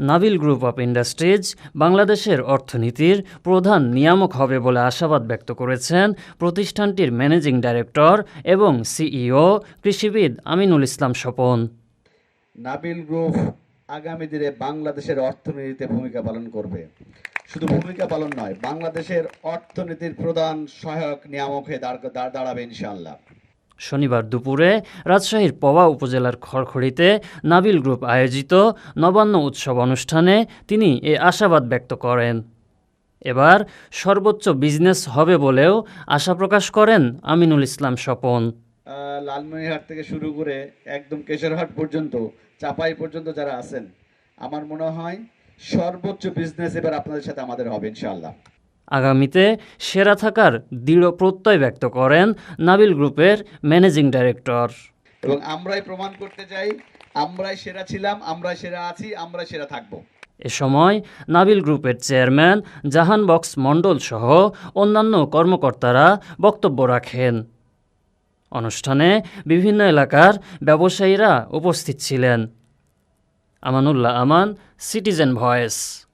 Nabil group of industries বাংলাদেশের অর্থনীতির প্রধান নিয়ামক হবে বলে আশাবাদ ব্যক্ত করেছেন প্রতিষ্ঠানটির ম্যানেজিং ডাইরেক্টর এবং সিইও কৃষিবিদ আমিনুল ইসলাম স্বপন। নাবিল গ্রুপ আগামী দিনে বাংলাদেশের অর্থনীতিতে ভূমিকা পালন করবে। শুধু ভূমিকা পালন নয়, বাংলাদেশের অর্থনীতির প্রধান সহায়ক নিয়ামক হয়ে দাঁড় দাঁড়- দাঁড়াবে ইনশাআল্লাহ। শনিবার দুপুরে রাজশাহীর পবা উপজেলার খড়খড়িতে নাবিল গ্রুপ আয়োজিত নবান্ন উৎসব অনুষ্ঠানে তিনি এ আশাবাদ ব্যক্ত করেন। এবার সর্বোচ্চ বিজনেস হবে বলেও আশা প্রকাশ করেন আমিনুল ইসলাম স্বপন। লালমনিরহাট থেকে শুরু করে একদম কেশরহাট পর্যন্ত, চাপাই পর্যন্ত যারা আছেন, আমার মনে হয় সর্বোচ্চ বিজনেস এবার আপনাদের সাথে আমাদের হবে, ইনশাআল্লাহ। আগামীতে সেরা থাকার দৃঢ় প্রত্যয় ব্যক্ত করেন নাবিল গ্রুপের ম্যানেজিং ডাইরেক্টর। এবং আমরাই প্রমাণ করতে চাই আমরাই সেরা ছিলাম আমরাই সেরা আছি আমরাই সেরা থাকব। এ সময় নাবিল গ্রুপের চেয়ারম্যান জাহান বক্স মণ্ডল সহ অন্যান্য কর্মকর্তারা বক্তব্য রাখেন। অনুষ্ঠানে বিভিন্ন এলাকার ব্যবসায়ীরা উপস্থিত ছিলেন। Amanullah Aman citizen voice.